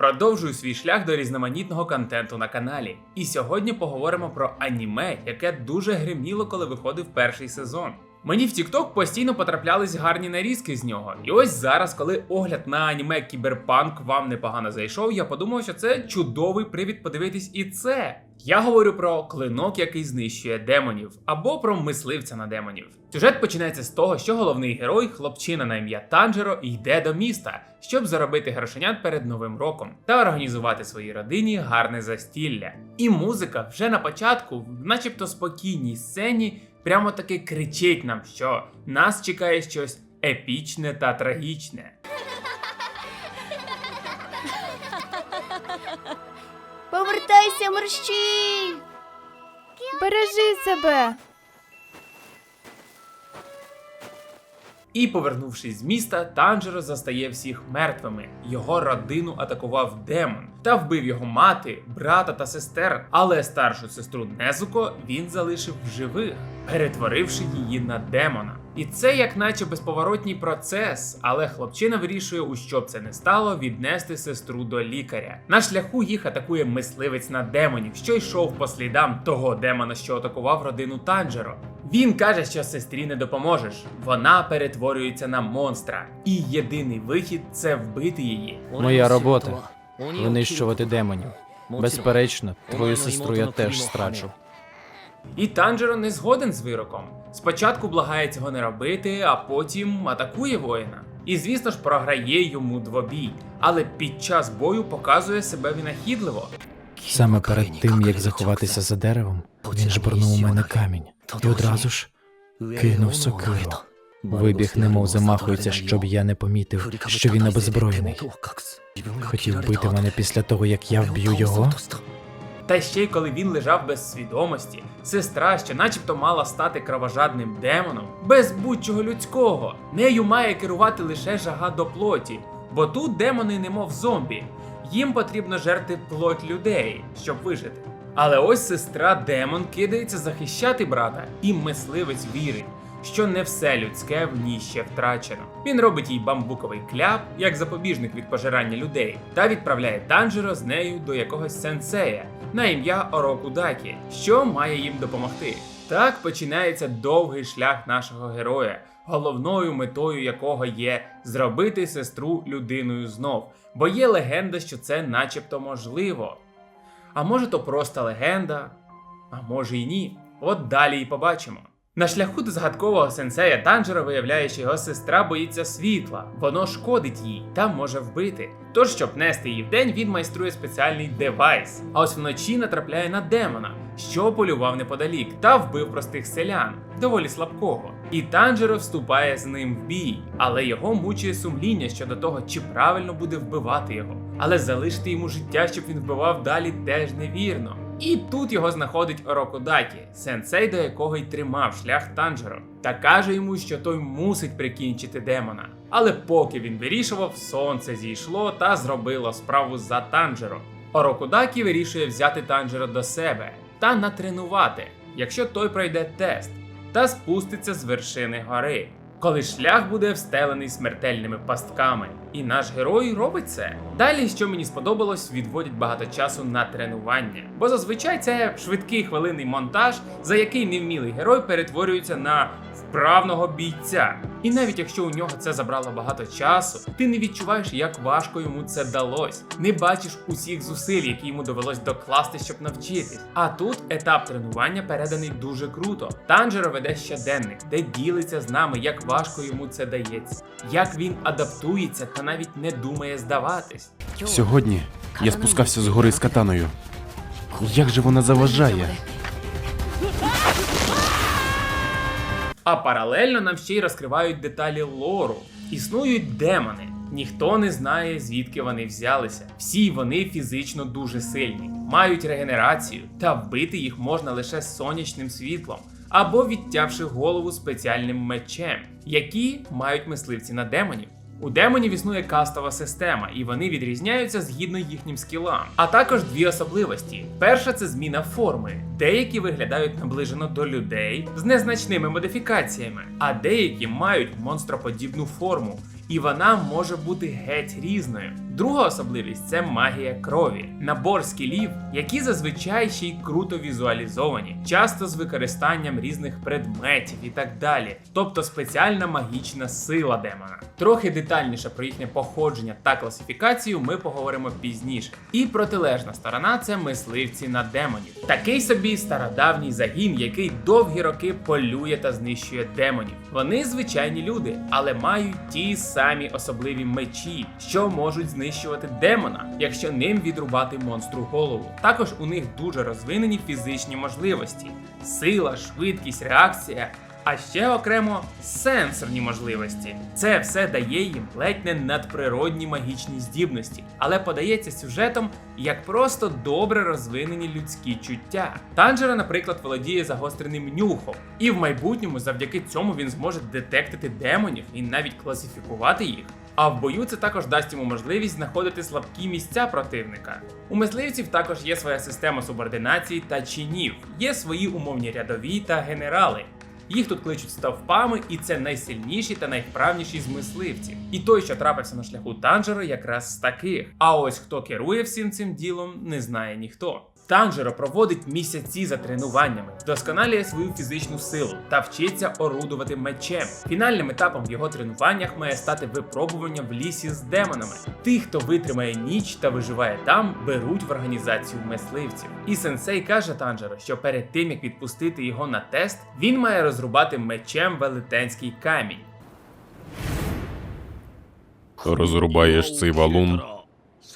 Продовжую свій шлях до різноманітного контенту на каналі. І сьогодні поговоримо про аніме, яке дуже гриміло, коли виходив перший сезон. Мені в TikTok постійно потраплялись гарні нарізки з нього. І ось зараз, коли огляд на аніме Кіберпанк вам непогано зайшов, я подумав, що це чудовий привід подивитись і це. Я говорю про клинок, який знищує демонів, або про мисливця на демонів. Сюжет починається з того, що головний герой, хлопчина на ім'я Танджеро, йде до міста, щоб заробити грошенят перед новим роком та організувати своїй родині гарне застілля. І музика вже на початку, в начебто спокійній сцені, прямо таки кричить нам, що нас чекає щось епічне та трагічне. Повертайся, мерщій! Бережи себе. І, повернувшись з міста, Танжеро застає всіх мертвими. Його родину атакував демон та вбив його мати, брата та сестер. Але старшу сестру Незуко він залишив живих, перетворивши її на демона. І це як наче безповоротній процес, але хлопчина вирішує, у що б це не стало, віднести сестру до лікаря. На шляху їх атакує мисливець на демонів, що йшов по слідам того демона, що атакував родину Танжеро. Він каже, що сестрі не допоможеш. Вона перетворюється на монстра, і єдиний вихід це вбити її. Моя робота винищувати демонів. Безперечно, твою сестру я теж страчу. І Танжеро не згоден з вироком. Спочатку благає цього не робити, а потім атакує воїна. І звісно ж програє йому двобій, але під час бою показує себе винахідливо. Саме перед тим, як заховатися за деревом, він жбурнув у мене камінь і одразу ж кинув сокиру. Вибіг, немов замахується, щоб я не помітив, що він обезброєний. Хотів бити мене після того, як я вб'ю його. Та ще й коли він лежав без свідомості, сестра, що начебто мала стати кровожадним демоном, без будь-чого людського. Нею має керувати лише жага до плоті, бо тут демони немов зомбі. Їм потрібно жерти плоть людей, щоб вижити. Але ось сестра демон кидається захищати брата, і мисливець вірить, що не все людське в ній ще втрачено. Він робить їй бамбуковий кляп, як запобіжник від пожирання людей, та відправляє Танжеро з нею до якогось сенсея на ім'я Орокудакі, що має їм допомогти. Так починається довгий шлях нашого героя, головною метою якого є зробити сестру людиною знов, бо є легенда, що це начебто можливо. А може то просто легенда, а може й ні. От далі і побачимо. На шляху до загадкового сенсея Танжера виявляє, що його сестра боїться світла, воно шкодить їй та може вбити. Тож, щоб нести її вдень, він майструє спеціальний девайс. А ось вночі натрапляє на демона, що полював неподалік, та вбив простих селян, доволі слабкого. І Танжеро вступає з ним в бій, але його мучує сумління щодо того, чи правильно буде вбивати його. Але залишити йому життя, щоб він вбивав далі, теж невірно. І тут його знаходить Орокудакі, сенсей, до якого й тримав шлях Танжеро, та каже йому, що той мусить прикінчити демона. Але поки він вирішував, сонце зійшло та зробило справу за Танжеро. Орокудакі вирішує взяти Танжеро до себе та натренувати, якщо той пройде тест, та спуститься з вершини гори. Коли шлях буде встелений смертельними пастками, і наш герой робить це. Далі, що мені сподобалось, відводять багато часу на тренування, бо зазвичай це швидкий хвилинний монтаж, за який невмілий герой перетворюється на вправного бійця. І навіть якщо у нього це забрало багато часу, ти не відчуваєш, як важко йому це далось. Не бачиш усіх зусиль, які йому довелось докласти, щоб навчитись. А тут етап тренування переданий дуже круто. Танжеро веде щоденник, де ділиться з нами, як важко йому це дається, як він адаптується та навіть не думає здаватись. Сьогодні я спускався з гори з катаною. Як же вона заважає? А паралельно нам ще й розкривають деталі лору. Існують демони. Ніхто не знає, звідки вони взялися. Всі вони фізично дуже сильні, мають регенерацію, та вбити їх можна лише сонячним світлом або відтявши голову спеціальним мечем, які мають мисливці на демонів. У демонів існує кастова система, і вони відрізняються згідно їхнім скілам. А також дві особливості: перша це зміна форми. Деякі виглядають наближено до людей з незначними модифікаціями, а деякі мають монстроподібну форму, і вона може бути геть різною. Друга особливість це магія крові, набор скілів, які зазвичай ще й круто візуалізовані, часто з використанням різних предметів і так далі. Тобто спеціальна магічна сила демона. Трохи детальніше про їхнє походження та класифікацію ми поговоримо пізніше. І протилежна сторона це мисливці на демонів. Такий собі стародавній загін, який довгі роки полює та знищує демонів. Вони звичайні люди, але мають ті самі особливі мечі, що можуть знищувати демона, якщо ним відрубати монстру голову. Також у них дуже розвинені фізичні можливості: сила, швидкість, реакція. А ще окремо сенсорні можливості. Це все дає їм ледь не надприродні магічні здібності, але подається сюжетом як просто добре розвинені людські чуття. Танжера, наприклад, володіє загостреним нюхом, і в майбутньому завдяки цьому він зможе детектити демонів і навіть класифікувати їх. А в бою це також дасть йому можливість знаходити слабкі місця противника. У мисливців також є своя система субординації та чинів, є свої умовні рядові та генерали. Їх тут кличуть стовпами, і це найсильніші та найвправніші з мисливців. І той, що трапився на шляху Танжера, якраз з таких. А ось хто керує всім цим ділом, не знає ніхто. Танжеро проводить місяці за тренуваннями, вдосконалює свою фізичну силу та вчиться орудувати мечем. Фінальним етапом в його тренуваннях має стати випробування в лісі з демонами. Тих, хто витримає ніч та виживає там, беруть в організацію мисливців. І сенсей каже Танжеро, що перед тим як відпустити його на тест, він має розрубати мечем велетенський камінь. Розрубаєш цей валун,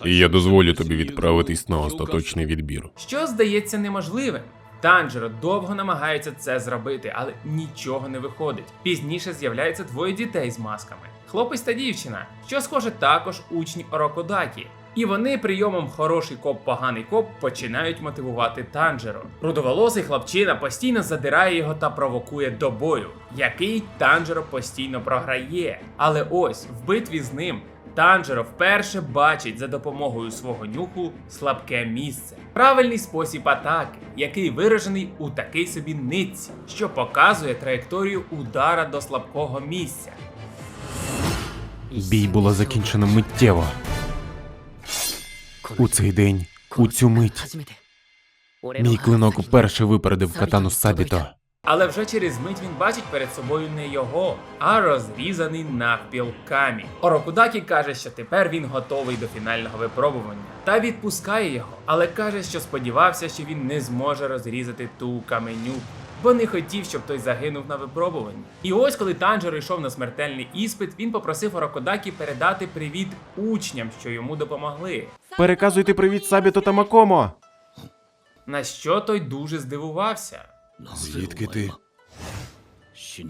і я дозволю тобі відправитись на остаточний відбір. що здається неможливим. Танжеро довго намагається це зробити, але нічого не виходить. Пізніше з'являються двоє дітей з масками: хлопець та дівчина, що схоже також учні Орокодакі. І вони прийомом хороший коп, поганий коп починають мотивувати Танжеро. Рудоволосий хлопчина постійно задирає його та провокує до бою, який Танжеро постійно програє. Але ось в битві з ним Танжеро вперше бачить за допомогою свого нюху слабке місце. Правильний спосіб атаки, який виражений у такий собі нитці, що показує траєкторію удара до слабкого місця. Бій було закінчено миттєво. У цей день, у цю мить, мій клинок уперше випередив катану Сабіто. Але вже через мить він бачить перед собою не його, а розрізаний навпіл камінь. Орокудакі каже, що тепер він готовий до фінального випробування та відпускає його, але каже, що сподівався, що він не зможе розрізати ту каменюку. Бо не хотів, щоб той загинув на випробуванні. І ось, коли Танжеро йшов на смертельний іспит, він попросив Орокодакі передати привіт учням, що йому допомогли. Переказуйте привіт Сабіто та Макомо. На що той дуже здивувався. Звідки ти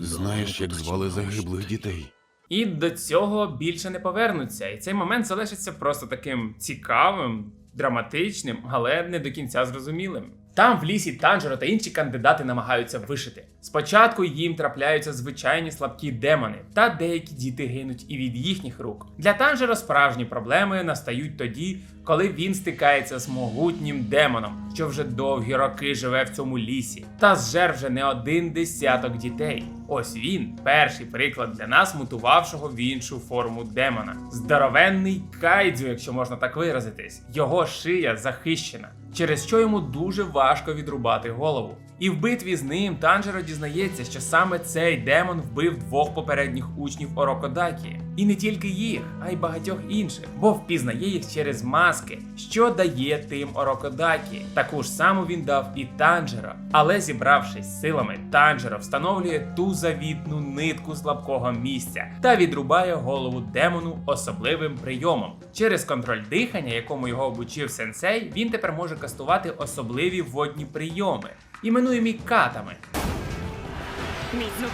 знаєш, як звали загиблих дітей? І до цього більше не повернуться. І цей момент залишиться просто таким цікавим, драматичним, але не до кінця зрозумілим. Там в лісі Танжеро та інші кандидати намагаються вишити. Спочатку їм трапляються звичайні слабкі демони, та деякі діти гинуть і від їхніх рук. Для Танжеро справжні проблеми настають тоді, коли він стикається з могутнім демоном, що вже довгі роки живе в цьому лісі, та зжер вже не один десяток дітей. Ось він, перший приклад для нас, мутувавшого в іншу форму демона. Здоровенний кайдзю, якщо можна так виразитись. Його шия захищена, через що йому дуже важко відрубати голову. І в битві з ним Танжеро дізнається, що саме цей демон вбив двох попередніх учнів Орокодакі. І не тільки їх, а й багатьох інших, бо впізнає їх через маски, що дає тим Орокодакі. Таку ж саму він дав і Танжеро. Але зібравшись силами, Танжеро встановлює ту завітну нитку слабкого місця та відрубає голову демону особливим прийомом. Через контроль дихання, якому його обучив сенсей, він тепер може кастувати особливі водні прийоми, іменуємі катами.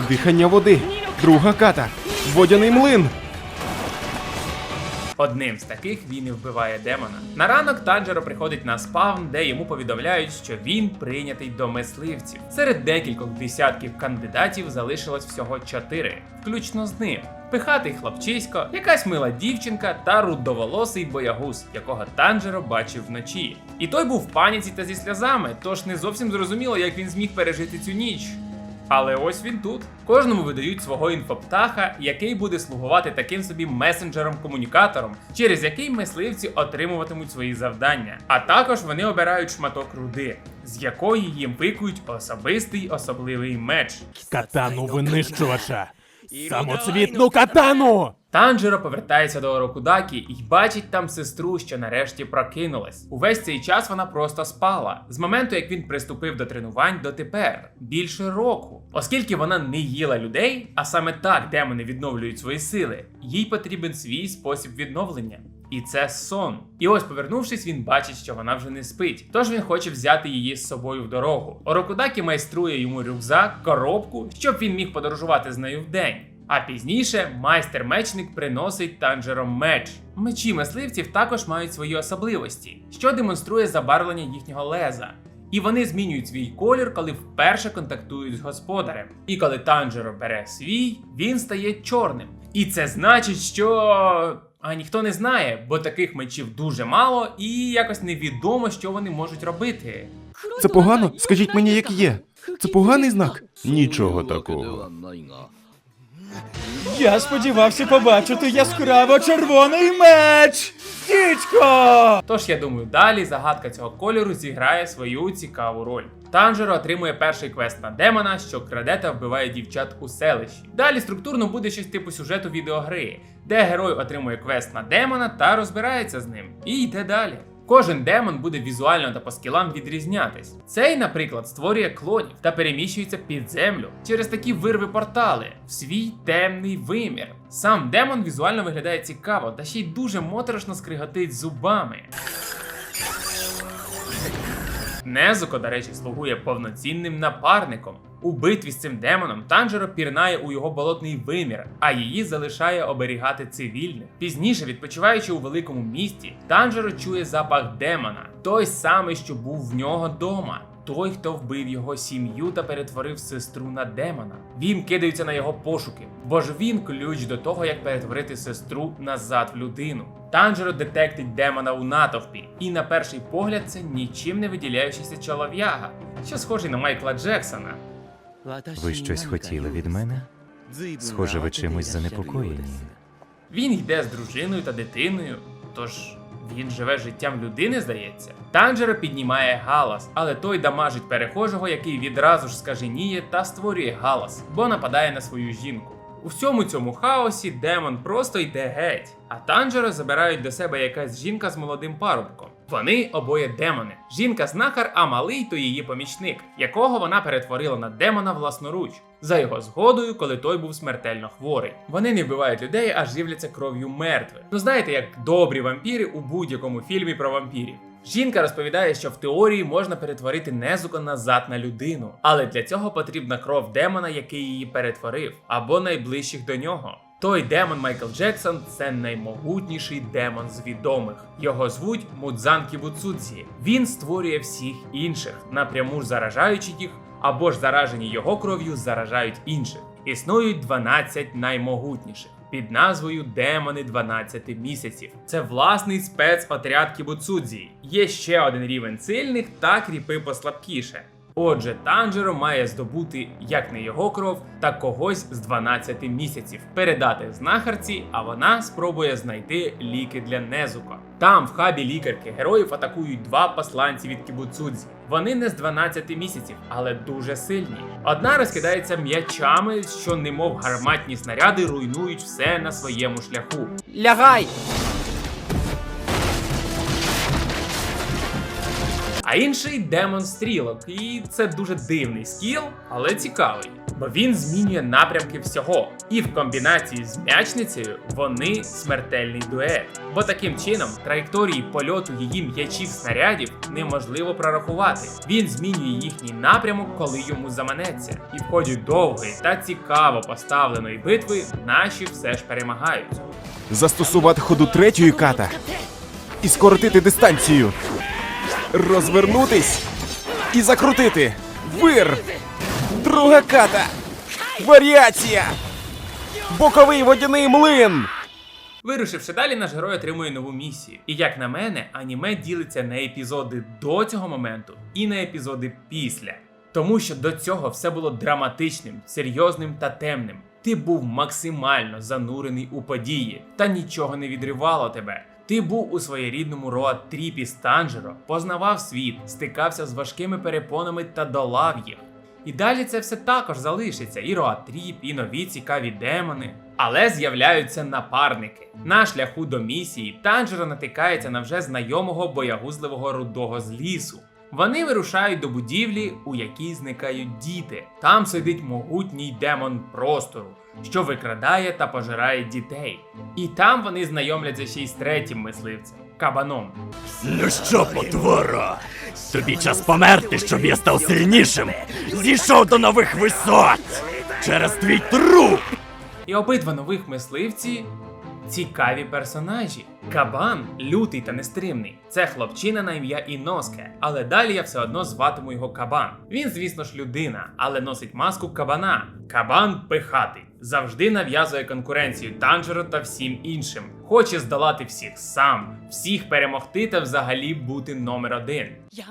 Дихання води. Друга ката. Водяний млин. Одним з таких він і вбиває демона. На ранок Танжеро приходить на спавн, де йому повідомляють, що він прийнятий до мисливців. Серед декількох десятків кандидатів залишилось всього чотири, включно з ним. Пихатий хлопчисько, якась мила дівчинка та рудоволосий боягуз, якого Танжеро бачив вночі. І той був в паніці та зі сльозами, тож не зовсім зрозуміло, як він зміг пережити цю ніч. Але ось він тут. Кожному видають свого інфоптаха, який буде слугувати таким собі месенджером-комунікатором, через який мисливці отримуватимуть свої завдання. А також вони обирають шматок руди, з якої їм викують особистий особливий меч. Катану винищувача. Самоцвітну катану! Танджеро повертається до Орокудакі і бачить там сестру, що нарешті прокинулась. Увесь цей час вона просто спала з моменту, як він приступив до тренувань дотепер більше року. Оскільки вона не їла людей, а саме так демони відновлюють свої сили, їй потрібен свій спосіб відновлення. І це сон. І ось, повернувшись, він бачить, що вона вже не спить. Тож він хоче взяти її з собою в дорогу. Орокудакі майструє йому рюкзак, коробку, щоб він міг подорожувати з нею вдень. А пізніше майстер-мечник приносить танжером меч. Мечі мисливців також мають свої особливості, що демонструє забарвлення їхнього леза. І вони змінюють свій колір, коли вперше контактують з господарем. І коли танжеро бере свій, він стає чорним. І це значить, що. А ніхто не знає, бо таких мечів дуже мало, і якось невідомо, що вони можуть робити. Це погано? Скажіть мені, як є. Це поганий знак? Нічого такого. Я сподівався побачити яскраво червоний меч! Дідько! Тож я думаю, далі загадка цього кольору зіграє свою цікаву роль. Танжеро отримує перший квест на демона, що краде та вбиває дівчат у селищі. Далі структурно буде щось типу сюжету відеогри, де герой отримує квест на демона та розбирається з ним. І йде далі. Кожен демон буде візуально та по скілам відрізнятись. Цей, наприклад, створює клонів та переміщується під землю через такі вирви портали в свій темний вимір. Сам демон візуально виглядає цікаво, та ще й дуже моторошно скриготить зубами. Незуко, до речі, слугує повноцінним напарником. У битві з цим демоном Танжеро пірнає у його болотний вимір, а її залишає оберігати цивільних. Пізніше, відпочиваючи у великому місті, Танжеро чує запах демона, той самий, що був в нього дома. Той, хто вбив його сім'ю та перетворив сестру на демона. Він кидається на його пошуки, бо ж він ключ до того, як перетворити сестру назад в людину. Танжеро детектить демона у натовпі, і на перший погляд це нічим не виділяючийся чолов'яга, що схожий на Майкла Джексона. Ви щось хотіли від мене? Схоже, ви чимось занепокоєні. Він йде з дружиною та дитиною, тож він живе життям людини, здається. Танджеро піднімає галас, але той дамажить перехожого, який відразу ж скаженіє та створює галас, бо нападає на свою жінку. У всьому цьому хаосі демон просто йде геть, а танджеро забирають до себе якась жінка з молодим парубком. Вони обоє демони. Жінка знахар, а малий то її помічник, якого вона перетворила на демона власноруч. За його згодою, коли той був смертельно хворий. Вони не вбивають людей, а живляться кров'ю мертвих. Ну знаєте, як добрі вампіри у будь-якому фільмі про вампірів. Жінка розповідає, що в теорії можна перетворити Незуко назад на людину, але для цього потрібна кров демона, який її перетворив, або найближчих до нього. Той демон Майкл Джексон це наймогутніший демон з відомих. Його звуть Мудзан Кібуцудзі. Він створює всіх інших, напряму ж заражаючи їх, або ж заражені його кров'ю заражають інших. Існують 12 наймогутніших. Під назвою Демони 12 місяців. Це власний спецотряд Кібуцудзі. Є ще один рівень сильних та кріпи послабкіше. Отже, Танжеро має здобути як не його кров, так когось з 12 місяців, передати знахарці, а вона спробує знайти ліки для Незуко. Там, в хабі лікарки героїв атакують два посланці від Кібуцудзі. Вони не з 12 місяців, але дуже сильні. Одна розкидається м'ячами, що, немов гарматні снаряди, руйнують все на своєму шляху. Лягай! А інший демон стрілок, і це дуже дивний скіл, але цікавий. Бо він змінює напрямки всього, і в комбінації з м'ячницею вони смертельний дует. Бо таким чином траєкторії польоту її м'ячів снарядів неможливо прорахувати. Він змінює їхній напрямок, коли йому заманеться. І в ході довгої та цікаво поставленої битви наші все ж перемагають. Застосувати ходу третьої ката і скоротити дистанцію. Розвернутись і закрутити. Вир. Друга ката. Варіація. Боковий водяний млин. Вирушивши далі, наш герой отримує нову місію. І як на мене, аніме ділиться на епізоди до цього моменту і на епізоди після. Тому що до цього все було драматичним, серйозним та темним. Ти був максимально занурений у події, та нічого не відривало тебе. Ти був у своєрідному роад-тріпі з Танжеро, познавав світ, стикався з важкими перепонами та долав їх. І далі це все також залишиться: і роад-тріп, і нові цікаві демони. Але з'являються напарники. На шляху до місії Танжеро натикається на вже знайомого боягузливого рудого з лісу. Вони вирушають до будівлі, у якій зникають діти. Там сидить могутній демон простору, що викрадає та пожирає дітей. І там вони знайомляться ще й з третім мисливцем кабаном. Ну що, потвора? Тобі час померти, щоб я став сильнішим. Зійшов до нових висот. Через твій труп. І обидва нових мисливці цікаві персонажі. Кабан лютий та нестримний. Це хлопчина на ім'я Іноске, але далі я все одно зватиму його Кабан. Він, звісно ж, людина, але носить маску кабана. Кабан пихатий. Завжди нав'язує конкуренцію Танжеру та всім іншим. Хоче здолати всіх сам, всіх перемогти та взагалі бути номер один.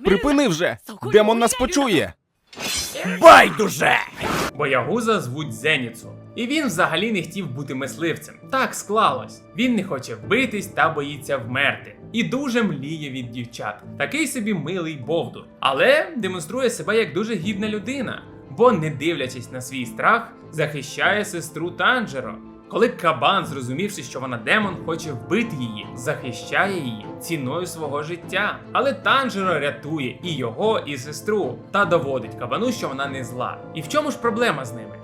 Припини вже! Демон нас почує! Байдуже! Боягуза звуть Зеніцу. І він взагалі не хотів бути мисливцем. Так склалось. Він не хоче вбитись та боїться вмерти. І дуже мліє від дівчат. Такий собі милий бовдур. Але демонструє себе як дуже гідна людина, бо, не дивлячись на свій страх, захищає сестру Танджеро. Коли кабан, зрозумівши, що вона демон, хоче вбити її, захищає її ціною свого життя. Але Танжеро рятує і його, і сестру, та доводить кабану, що вона не зла. І в чому ж проблема з ними?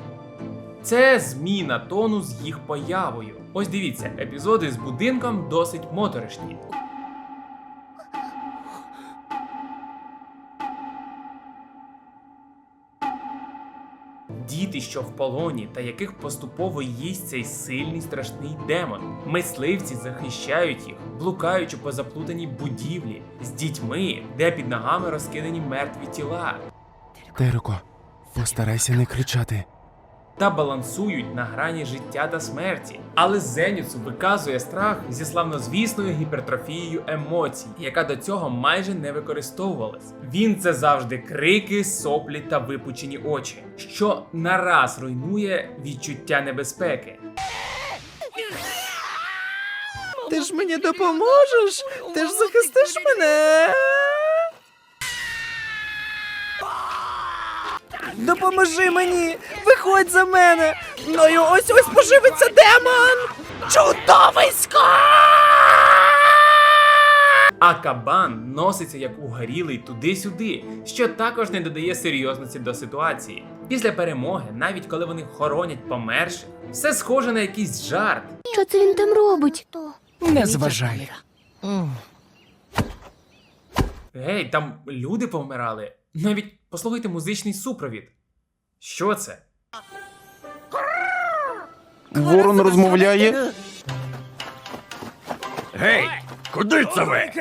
Це зміна тону з їх появою. Ось дивіться, епізоди з будинком досить моторошні. Діти, що в полоні, та яких поступово їсть цей сильний страшний демон. Мисливці захищають їх, блукаючи по заплутаній будівлі з дітьми, де під ногами розкидані мертві тіла. Терико, постарайся не кричати. Та балансують на грані життя та смерті. Але Зеніцу виказує страх зі славнозвісною гіпертрофією емоцій, яка до цього майже не використовувалась. Він це завжди крики, соплі та випучені очі, що нараз руйнує відчуття небезпеки. Ти ж мені допоможеш? Ти ж захистиш мене. Допоможи мені! Виходь за мене! Мною ось ось поживиться демон! Чудовисько! А кабан носиться як угорілий туди-сюди, що також не додає серйозності до ситуації. Після перемоги, навіть коли вони хоронять померших, все схоже на якийсь жарт. Що це він там робить? Не зважай. Гей, там люди повмирали. Навіть послухайте музичний супровід. Що це? Ворон розмовляє. Гей, куди це ви?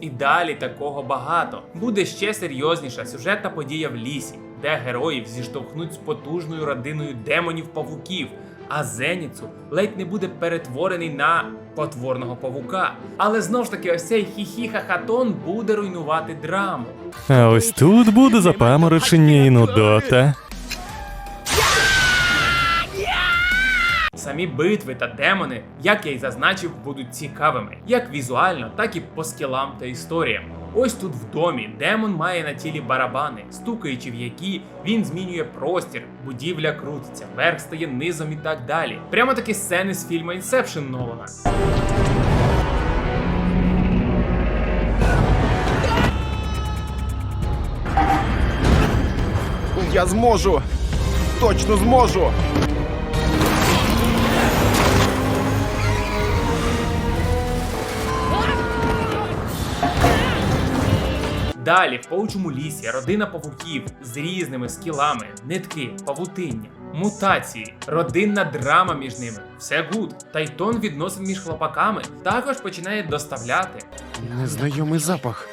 І далі такого багато. Буде ще серйозніша сюжетна подія в лісі, де героїв зіштовхнуть з потужною родиною демонів-павуків, а Зеніцу ледь не буде перетворений на потворного павука. Але знов ж таки, ось цей хі-хі-ха-хатон буде руйнувати драму. А ось тут буде запаморочення і нудота. Самі битви та демони, як я й зазначив, будуть цікавими, як візуально, так і по скілам та історіям. Ось тут в домі демон має на тілі барабани, стукаючи в які він змінює простір, будівля крутиться, верх стає низом і так далі. Прямо такі сцени з фільму Інсепшн Нолана. Я зможу! Точно зможу! Далі в паучому лісі родина павуків з різними скілами, нитки, павутиння, мутації, родинна драма між ними. Все гуд. Та й тон відносин між хлопаками також починає доставляти. Незнайомий запах.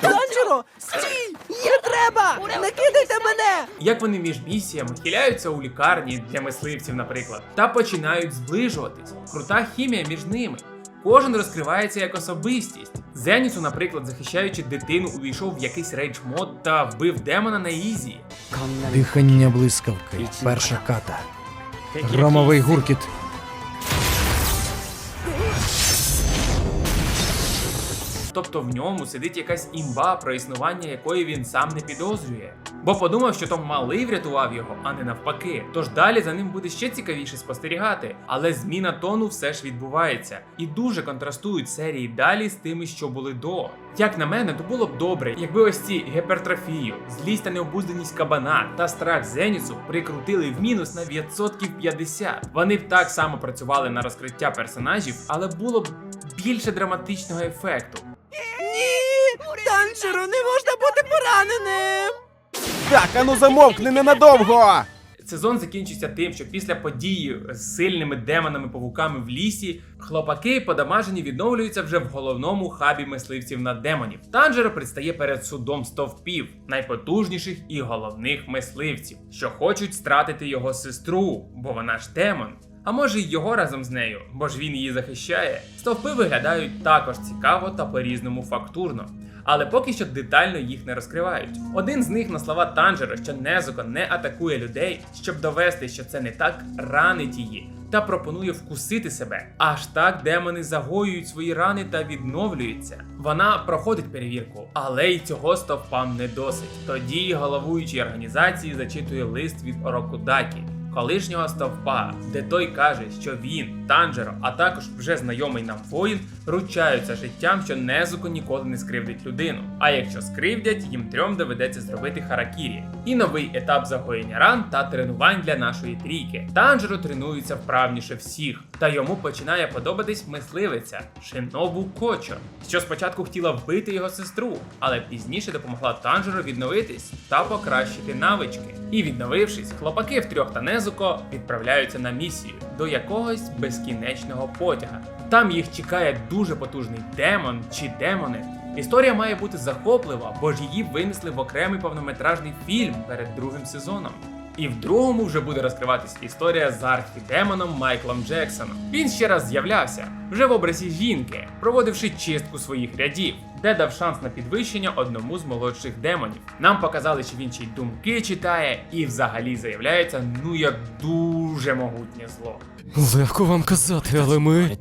Танжеро, стій! Не треба! Не кидайте мене! Як вони між місіями хиляються у лікарні для мисливців, наприклад, та починають зближуватись. Крута хімія між ними. Кожен розкривається як особистість. Зеніцу, наприклад, захищаючи дитину, увійшов в якийсь рейдж мод та вбив демона на ізі. Дихання блискавки, перша ката. Громовий гуркіт. Тобто в ньому сидить якась імба, про існування якої він сам не підозрює. Бо подумав, що то малий врятував його, а не навпаки. Тож далі за ним буде ще цікавіше спостерігати. Але зміна тону все ж відбувається. І дуже контрастують серії далі з тими, що були до. Як на мене, то було б добре, якби ось ці гіпертрофію, злість та необузданість кабана та страх Зеніцу прикрутили в мінус на відсотків 50. Вони б так само працювали на розкриття персонажів, але було б більше драматичного ефекту. Ні! Не можна бути пораненим! Так, ану замовкни ненадовго! Сезон закінчиться тим, що після події з сильними демонами-павуками в лісі хлопаки подамажені відновлюються вже в головному хабі мисливців на демонів. Танжеро предстає перед судом стовпів, найпотужніших і головних мисливців, що хочуть стратити його сестру, бо вона ж демон. А може й його разом з нею, бо ж він її захищає. Стовпи виглядають також цікаво та по-різному фактурно. Але поки що детально їх не розкривають. Один з них на слова Танжера, що Незуко не атакує людей, щоб довести, що це не так, ранить її та пропонує вкусити себе. Аж так демони загоюють свої рани та відновлюються. Вона проходить перевірку, але й цього стовпам не досить. Тоді головуючий організації зачитує лист від Орокудакі. Колишнього стовпа, де той каже, що він, Танжеро, а також вже знайомий нам воїн, ручаються життям, що Незуко ніколи не скривдить людину. А якщо скривдять, їм трьом доведеться зробити харакірі. І новий етап загоєння ран та тренувань для нашої трійки. Танжеро тренується вправніше всіх, та йому починає подобатись мисливиця Шинобу Кочо, що спочатку хотіла вбити його сестру, але пізніше допомогла Танжеро відновитись та покращити навички. І відновившись, хлопаки втрьох та Незуко відправляються на місію до якогось безкінечного потяга. Там їх чекає дуже потужний демон чи демони. Історія має бути захоплива, бо ж її винесли в окремий повнометражний фільм перед другим сезоном. І в другому вже буде розкриватись історія з архідемоном Майклом Джексоном. Він ще раз з'являвся вже в образі жінки, проводивши чистку своїх рядів, де дав шанс на підвищення одному з молодших демонів. Нам показали, що він ще й думки читає і взагалі заявляється ну як дуже могутнє зло. Легко вам казати, але ми.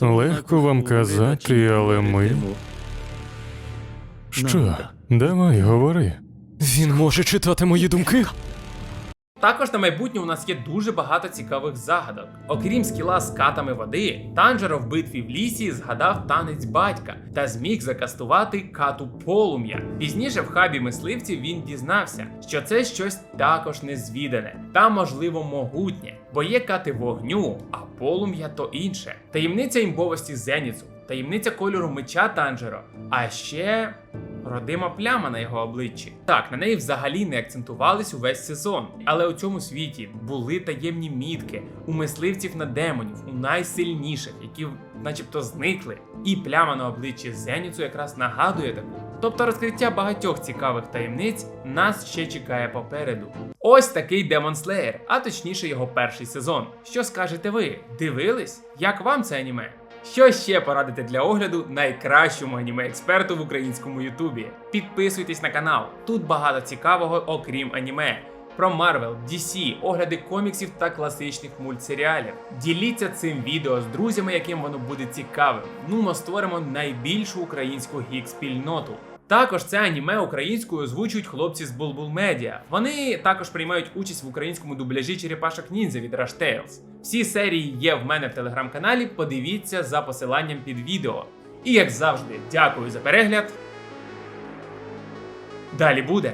Легко вам казати, але ми. Що? Давай, говори. Він може читати мої думки? Також на майбутнє у нас є дуже багато цікавих загадок. Окрім скіла з катами води, Танжеро в битві в лісі згадав танець батька та зміг закастувати кату полум'я. Пізніше в хабі мисливців він дізнався, що це щось також незвідане та можливо могутнє, бо є кати вогню, а полум'я то інше. Таємниця імбовості Зеніцу, таємниця кольору меча Танжеро, а ще Родима пляма на його обличчі. Так, на неї взагалі не акцентувались увесь сезон. Але у цьому світі були таємні мітки у мисливців на демонів, у найсильніших, які начебто зникли. І пляма на обличчі Зеніцу якраз нагадує таку. Тобто розкриття багатьох цікавих таємниць нас ще чекає попереду. Ось такий Demon Slayer, а точніше його перший сезон. Що скажете ви? Дивились? Як вам це аніме? Що ще порадити для огляду найкращому аніме-експерту в українському Ютубі? Підписуйтесь на канал, тут багато цікавого, окрім аніме. Про Марвел, DC, огляди коміксів та класичних мультсеріалів. Діліться цим відео з друзями, яким воно буде цікавим. Ну, ми створимо найбільшу українську гік-спільноту. Також це аніме українською озвучують хлопці з Булбул Media. Вони також приймають участь в українському дубляжі Черепашок Ніндзя від Rush Tales. Всі серії є в мене в телеграм-каналі. Подивіться за посиланням під відео. І як завжди, дякую за перегляд. Далі буде.